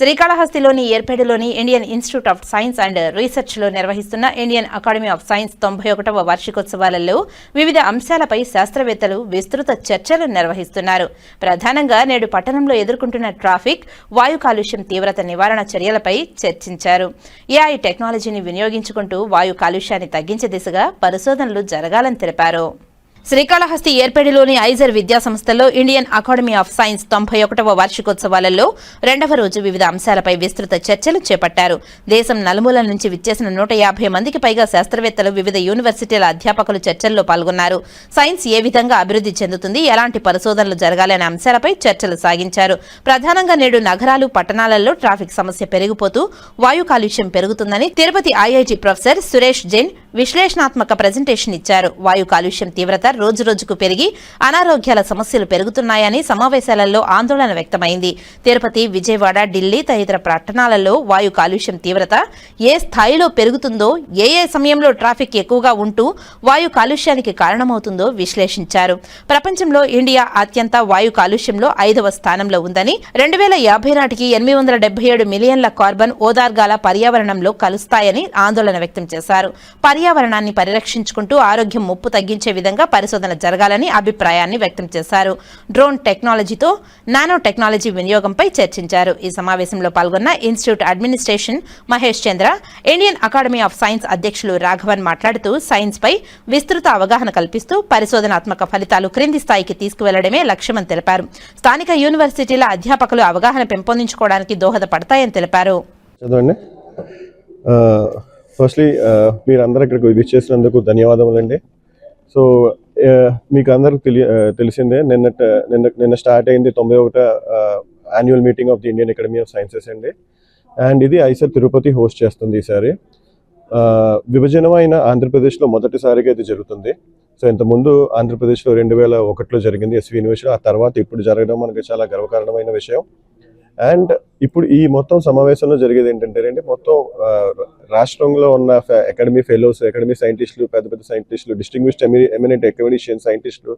శ్రీకాళహస్తిలోని ఏర్పేటలోని Indian Institute of Science and రీసెర్చ్లో నిర్వహిస్తున్న Indian academy of science తొంభై ఒకటవ వార్షికోత్సవాలలో వివిధ అంశాలపై శాస్త్రవేత్తలు విస్తృత చర్చలు నిర్వహిస్తున్నారు. ప్రధానంగా నేడు పట్టణంలో ఎదుర్కొంటున్న ట్రాఫిక్ వాయు కాలుష్యం తీవ్రత నివారణ చర్యలపై చర్చించారు. ఏఐ టెక్నాలజీని వినియోగించుకుంటూ వాయు కాలుష్యాన్ని తగ్గించే దిశగా పరిశోధనలు జరగాలని తెలిపారు. శ్రీకాళహస్తి ఏర్పేడిలోని ఐజర్ విద్యాసంస్థలో ఇండియన్ అకాడమీ ఆఫ్ సైన్స్ తొంభై ఒకటవ వార్షికోత్సవాలలో రెండవ రోజు వివిధ అంశాలపై విస్తృత చర్చలు చేపట్టారు. దేశం నలుమూలల నుంచి విచ్చేసిన నూట యాభై మందికి పైగా శాస్త్రవేత్తలు వివిధ యూనివర్సిటీల అధ్యాపకులు చర్చల్లో పాల్గొన్నారు. సైన్స్ ఏ విధంగా అభివృద్ధి చెందుతుంది ఎలాంటి పరిశోధనలు జరగాలనే అంశాలపై చర్చలు సాగించారు. ప్రధానంగా నేడు నగరాలు పట్టణాలలో ట్రాఫిక్ సమస్య పెరిగిపోతూ వాయు కాలుష్యం పెరుగుతుందని తిరుపతి ఐఐటి ప్రొఫెసర్ సురేష్ జైన్ విశ్లేషణాత్మక ప్రజెంటేషన్ ఇచ్చారు. వాయు కాలుష్యం తీవ్రత రోజురోజుకు పెరిగి అనారోగ్యాల సమస్యలు పెరుగుతున్నాయని సమావేశాలలో ఆందోళన వ్యక్తమైంది. తిరుపతి విజయవాడ ఢిల్లీ తదితర పట్టణాలలో వాయు కాలుష్యం తీవ్రత ఏ స్థాయిలో పెరుగుతుందో ఏ ఏ సమయంలో ట్రాఫిక్ ఎక్కువగా ఉంటూ వాయు కాలుష్యానికి కారణమవుతుందో విశ్లేషించారు. ప్రపంచంలో ఇండియా అత్యంత వాయు కాలుష్యంలో ఐదవ స్థానంలో ఉందని రెండు వేల యాభై నాటికి ఎనిమిది వందల డెబ్బై ఏడు మిలియన్ల కార్బన్ ఓదార్గాల పర్యావరణంలో కలుస్తాయని ఆందోళన వ్యక్తం చేశారు. పర్యావరణాన్ని పరిరక్షించుకుంటూ ఆరోగ్యం ముప్పు తగ్గించే విధంగా పరిశోధన జరగాలని అభిప్రాయాన్ని వ్యక్తం చేశారు. డ్రోన్ టెక్నాలజీతో నానో టెక్నాలజీ వినియోగంపై చర్చించారు. ఈ సమావేశంలో పాల్గొన్న institute administration Mahesh Chandra Indian Academy of Science అధ్యక్షులు రాఘవన్ మాట్లాడుతూ సైన్స్ పై విస్తృత అవగాహన కల్పిస్తూ పరిశోధనాత్మక ఫలితాలు క్రింది స్థాయికి తీసుకువెళ్ళడమే లక్ష్యమని తెలిపారు. స్థానిక యూనివర్సిటీల అధ్యాపకులు అవగాహన పెంపొందించుకోవడానికి దోహదపడతాయని తెలిపారు. చదవండి. ఫస్ట్లీ uh, మీరందరూ ఇక్కడికి విజిట్ చేసినందుకు ధన్యవాదములండి. సో uh, మీకు అందరికి తెలియ uh, తెలిసిందే నిన్న నిన్న నిన్న స్టార్ట్ అయింది తొంభై ఒకట annual meeting of the Indian Academy of Sciences అండి. అండ్ ఇది ఐసర్ తిరుపతి హోస్ట్ చేస్తుంది ఈసారి. విభజనమైన ఆంధ్రప్రదేశ్లో మొదటిసారిగా ఇది జరుగుతుంది. సో ఇంతకుముందు ఆంధ్రప్రదేశ్లో రెండు వేల ఒకటిలో జరిగింది ఎస్వి యూనివర్సిటీ ఆ తర్వాత ఇప్పుడు జరగడం మనకి చాలా గర్వకారణమైన విషయం. అండ్ ఇప్పుడు ఈ మొత్తం సమావేశంలో జరిగేది ఏంటంటే అండి మొత్తం రాష్ట్రంలో ఉన్న అకాడమీ ఫెలోస్ అకాడమీ సైంటిస్టులు పెద్ద పెద్ద సైంటిస్టులు డిస్టింగ్విష్డ్ ఎమినెంట్ అకాడమిషియన్ సైంటిస్టులు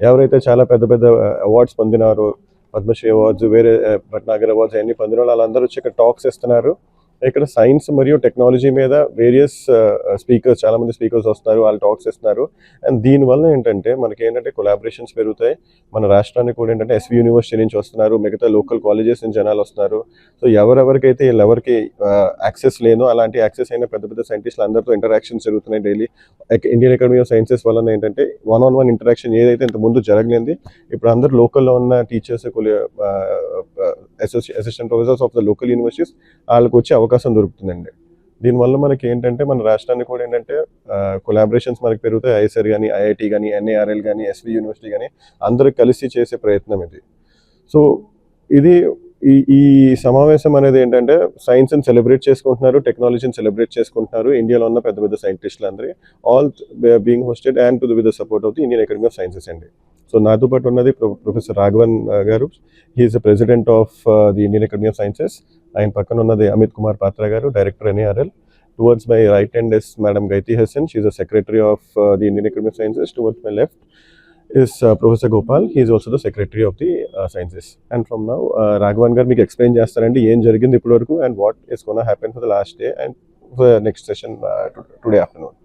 ఎవరైతే చాలా పెద్ద పెద్ద అవార్డ్స్ పొందినారో పద్మశ్రీ అవార్డ్స్ వేరే భట్నాగర్ అవార్డ్స్ అన్ని పొందిన వాళ్ళు వాళ్ళందరూ వచ్చి ఇక్కడ టాక్స్ ఇస్తున్నారు. ఇక్కడ సైన్స్ మరియు టెక్నాలజీ మీద వేరియస్ స్పీకర్స్ చాలా మంది స్పీకర్స్ వస్తున్నారు వాళ్ళు టాక్స్ ఇస్తున్నారు అండ్ దీనివల్ల ఏంటంటే మనకి ఏంటంటే కొలాబరేషన్స్ పెరుగుతాయి. మన రాష్ట్రానికి కూడా ఏంటంటే ఎస్వి యూనివర్సిటీ నుంచి వస్తున్నారు మిగతా లోకల్ కాలేజెస్ నుంచి జనాలు వస్తున్నారు. సో ఎవరెవరికైతే ఎవరికి యాక్సెస్ uh, లేదో అలాంటి యాక్సెస్ అయిన పెద్ద పెద్ద సైంటిస్టులు అందరితో ఇంటరాక్షన్స్ జరుగుతున్నాయి daily Indian Academy of Sciences వలన ఏంటంటే వన్ ఆన్ వన్ ఇంటరాక్షన్ ఏదైతే ఇంత ముందు జరగలేంది ఇప్పుడు అందరు లోకల్లో ఉన్న teachers assistant professors of the local universities వాళ్ళకి వచ్చే అవకాశం దొరుకుతుందండి. దీనివల్ల మనకి ఏంటంటే మన రాష్ట్రానికి కూడా ఏంటంటే కొలాబరేషన్స్ మనకి పెరుగుతాయి. ఐఎస్ఆర్ కానీ ఐఐటి కానీ ఎన్ఏఆర్ఎల్ కానీ ఎస్వి యూనివర్సిటీ కానీ అందరూ కలిసి చేసే ప్రయత్నం ఇది. సో ఇది ఈ ఈ సమావేశం అనేది ఏంటంటే సైన్స్ని సెలబ్రేట్ చేసుకుంటున్నారు టెక్నాలజీని సెలబ్రేట్ చేసుకుంటున్నారు. ఇండియాలో ఉన్న పెద్ద పెద్ద సైంటిస్టులు అందరి all being hosted and to with the support of the Indian Academy of Sciences అండి. సో నాతో పాటు ఉన్నది ప్రొ- ప్రొఫెసర్ రాఘవన్ ఆ, గారు he is the president of the Indian Academy of Sciences ఆయన పక్కన ఉన్నది అమిత్ కుమార్ పాత్ర గారు director NARL towards my right hand is madam Gaiti Hasan she is the secretary of the Indian Academy of Sciences towards my left is uh, Professor Gopal. He is also the Secretary of the uh, Sciences. And from now, uh, Raghavan గారు మీకు explain చేస్తారండి ఏం జరిగింది ఇప్పటి వరకు and what is gonna happen for the last day and for next session today afternoon